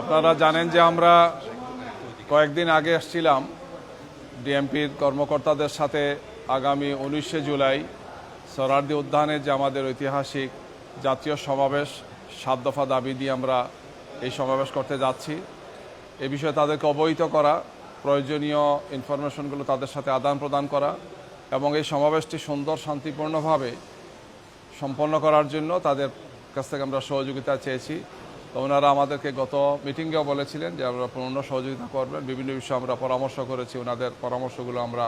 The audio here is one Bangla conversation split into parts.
আপনারা জানেন যে আমরা কয়েকদিন আগে এসেছিলাম ডিএমপির কর্মকর্তাদের সাথে আগামী উনিশে জুলাই সরারদি উদ্যানে যে আমাদের ঐতিহাসিক জাতীয় সমাবেশ, সাত দফা দাবি দিয়ে আমরা এই সমাবেশ করতে যাচ্ছি। এ বিষয়ে তাদেরকে অবহিত করা, প্রয়োজনীয় ইনফরমেশনগুলো তাদের সাথে আদান প্রদান করা এবং এই সমাবেশটি সুন্দর, শান্তিপূর্ণভাবে সম্পন্ন করার জন্য তাদের কাছ থেকে আমরা সহযোগিতা চেয়েছি। তো ওনারা আমাদেরকে গত মিটিংয়েও বলেছিলেন যে আমরা পূর্ণ সহযোগিতা করবেন। বিভিন্ন বিষয়ে আমরা পরামর্শ করেছি, ওনাদের পরামর্শগুলো আমরা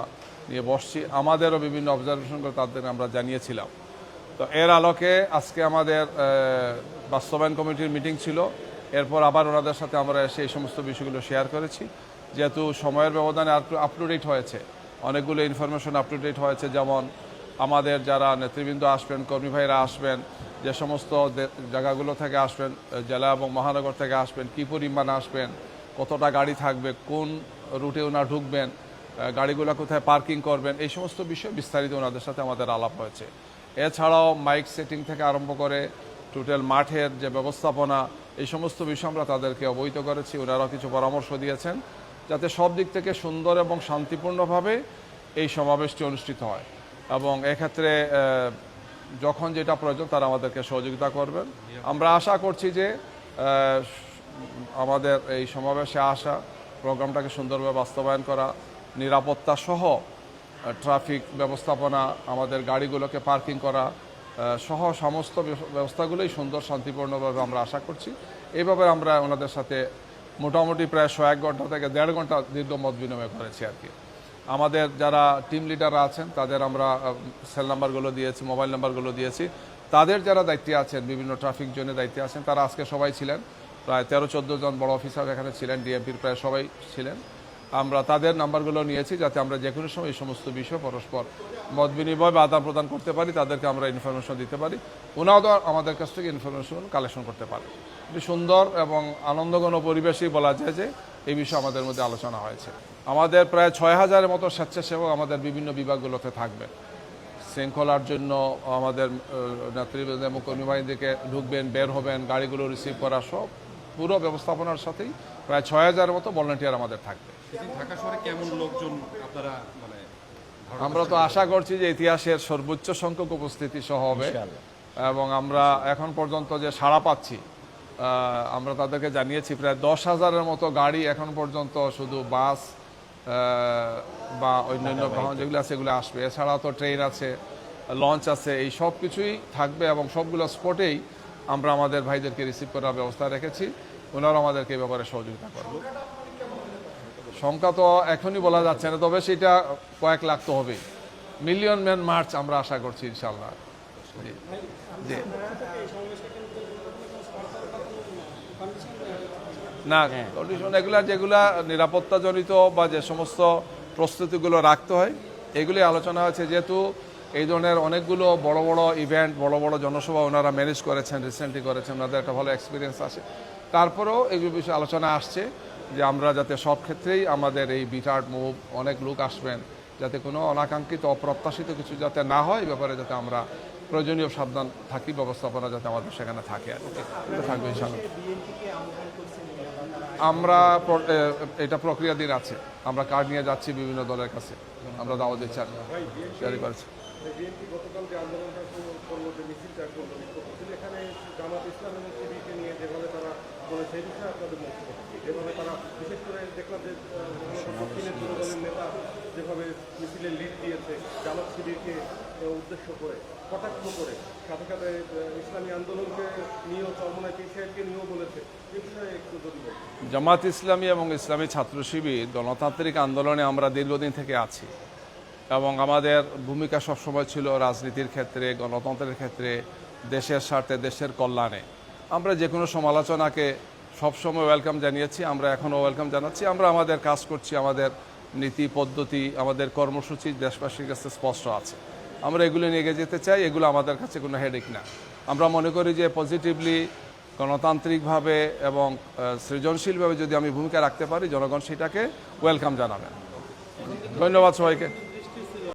নিয়ে বসছি। আমাদেরও বিভিন্ন অবজারভেশনগুলো তাদের আমরা জানিয়েছিলাম। তো এর আলোকে আজকে আমাদের বাস্তবায়ন কমিটির মিটিং ছিল। এরপর আবার ওনাদের সাথে আমরা এসে এই সমস্ত বিষয়গুলো শেয়ার করেছি। যেহেতু সময়ের ব্যবধানে আপ টু ডেট হয়েছে। অনেকগুলো ইনফরমেশন আপ টু ডেট হয়েছে, যেমন আমাদের যারা নেতৃবৃন্দ আসবেন, কর্মী ভাইরা আসবেন, যে সমস্ত জায়গাগুলো থেকে আসবেন জেলা এবং মহানগর থেকে আসবেন, কী পরিমাণ আসবেন, কতটা গাড়ি থাকবে, কোন রুটে ওনারা ঢুকবেন গাড়িগুলো কোথায় পার্কিং করবেন, এই সমস্ত বিষয় বিস্তারিত ওনাদের সাথে আমাদের আলাপ হয়েছে। এছাড়াও মাইক সেটিং থেকে আরম্ভ করে টোটাল মাঠের যে ব্যবস্থাপনা, এই সমস্ত বিষয় আমরা তাদেরকে অবহিত করেছি, ওনারাও কিছু পরামর্শ দিয়েছেন, যাতে সব দিক থেকে সুন্দর এবং শান্তিপূর্ণভাবে এই সমাবেশটি অনুষ্ঠিত হয়। এবং এক্ষেত্রে যখন যেটা প্রয়োজন তারা আমাদেরকে সহযোগিতা করবেন। আমরা আশা করছি যে আমাদের এই সমাবেশে আসা প্রোগ্রামটাকে সুন্দরভাবে বাস্তবায়ন করা, নিরাপত্তা সহ ট্রাফিক ব্যবস্থাপনা, আমাদের গাড়িগুলোকে পার্কিং করা সহ সমস্ত ব্যবস্থাগুলোই সুন্দর, শান্তিপূর্ণভাবে আমরা আশা করছি। এইভাবে আমরা ওনাদের সাথে মোটামুটি প্রায় শো এক ঘণ্টা থেকে দেড় ঘণ্টা দীর্ঘ মত বিনিময় করেছি আর কি। আমাদের যারা টিম লিডাররা আছেন, তাদের আমরা সেল নাম্বারগুলো দিয়েছি মোবাইল নাম্বারগুলো দিয়েছি। তাদের যারা দায়িত্বে আছেন, বিভিন্ন ট্রাফিক জোনে দায়িত্বে আছেন, তারা আজকে সবাই ছিলেন। প্রায় তেরো, চোদ্দ জন বড় অফিসার এখানে ছিলেন ডিএমপির প্রায় সবাই ছিলেন। আমরা তাদের নাম্বারগুলো নিয়েছি যাতে আমরা যে কোনো সময় এই সমস্ত বিষয় পরস্পর মত বিনিময় বা আদান প্রদান করতে পারি, তাদেরকে আমরা ইনফরমেশন দিতে পারি। ওনাও আমাদের কাছ থেকে ইনফরমেশন কালেকশন করতে পারে। সুন্দর এবং আনন্দঘন পরিবেশই বলা যায় যে এই বিষয়ে আমাদের মধ্যে আলোচনা হয়েছে। আমাদের প্রায় ছয় হাজারের মতো স্বেচ্ছাসেবক আমাদের বিভিন্ন বিভাগগুলোতে থাকবে। শৃঙ্খলার জন্য আমাদের নেতৃবৃন্দ এবং কর্মী বাহিনীকে ঢুকবেন বের হবেন গাড়িগুলো রিসিভ করা সব পুরো ব্যবস্থাপনার সাথেই প্রায় ছয় হাজারের মতো ভলেন্টিয়ার আমাদের থাকবে। ঢাকা শহরে কেমন লোকজন আপনারা মানে আমরা তো আশা করছি যে ইতিহাসের সর্বোচ্চ সংখ্যক উপস্থিতি সহ হবে। এবং আমরা এখন পর্যন্ত যে সাড়া পাচ্ছি আমরা তাদেরকে জানিয়েছি প্রায় দশ হাজারের মতো গাড়ি এখন পর্যন্ত শুধু বাস বা অন্যান্য বাহন যেগুলো আছে এগুলো আসবে। এছাড়া তো ট্রেন আছে লঞ্চ আছে এই সব কিছুই থাকবে এবং সবগুলো স্পটেই আমরা আমাদের ভাইদেরকে রিসিভ করার ব্যবস্থা রেখেছি। ওনারা আমাদেরকে এই ব্যাপারে সহযোগিতা করবে সংখ্যা তো এখনই বলা যাচ্ছে না তবে সেটা কয়েক লাখ তো হবে মিলিয়ন ম্যান মার্চ আমরা আশা করছি ইনশাল্লাহ জি। জি। না। কন্ডিশন এগুলা যেগুলা নিরাপত্তাজনিত বা যে সমস্ত প্রস্তুতিগুলো রাখতে হয় এগুলি আলোচনা হয়েছে। যেহেতু এই ধরনের অনেকগুলো বড় বড় ইভেন্ট বড় বড় জনসভা ওনারা ম্যানেজ করেছেন রিসেন্টলি করেছেন ওনাদের একটা ভালো এক্সপিরিয়েন্স আছে। তারপরেও এগুলো বিষয়ে আলোচনা আসছে যে আমরা যাতে সব ক্ষেত্রেই আমাদের এই বিটার্ড মুভ অনেক লোক আসবেন যাতে কোনো অনাকাঙ্ক্ষিত অপ্রত্যাশিত কিছু যাতে না হয় ব্যাপারে যাতে আমরা প্রয়োজনীয় সাবধান থাকি, ব্যবস্থাপনা যাতে আমাদের সেখানে থাকে আর থাকবে আমরা এটা প্রক্রিয়াধীন আছে। আমরা কার্ড নিয়ে যাচ্ছি বিভিন্ন দলের কাছে। আমরা দাওয়া দিচ্ছি আর জারি করেছি। ইসলাম এবং নিয়ে যেভাবে তারা বলে সেই বিষয়ে আপনাদের মন্তব্য যেভাবে তারা বিশেষ করে দেখলাম যে দক্ষিণের যুব নেতা যেভাবে মিছিলের লিড দিয়েছে জামাত শিবিরকে উদ্দেশ্য করে কটাক্ষ করে সাথে সাথে ইসলামী আন্দোলনকে নিয়েও চরমনায় পিছিয়ে নিয়েও বলেছে। এই বিষয়ে একটু যদি জামাত ইসলামী এবং ইসলামী ছাত্র শিবির গণতান্ত্রিক আন্দোলনে আমরা দীর্ঘদিন থেকে আছি এবং আমাদের ভূমিকা সবসময় ছিল রাজনীতির ক্ষেত্রে গণতন্ত্রের ক্ষেত্রে দেশের স্বার্থে দেশের কল্যাণে। আমরা যে কোনো সমালোচনাকে সবসময় ওয়েলকাম জানিয়েছি, আমরা এখনও ওয়েলকাম জানাচ্ছি। আমরা আমাদের কাজ করছি, আমাদের নীতি, পদ্ধতি, আমাদের কর্মসূচি দেশবাসীর কাছে স্পষ্ট আছে। আমরা এগুলো নিয়ে যেতে চাই, এগুলো আমাদের কাছে কোনো হেডেক না। আমরা মনে করি যে পজিটিভলি গণতান্ত্রিকভাবে এবং সৃজনশীলভাবে যদি আমি ভূমিকা রাখতে পারি, জনগণ সেটাকে ওয়েলকাম জানাবেন ধন্যবাদ সবাইকে।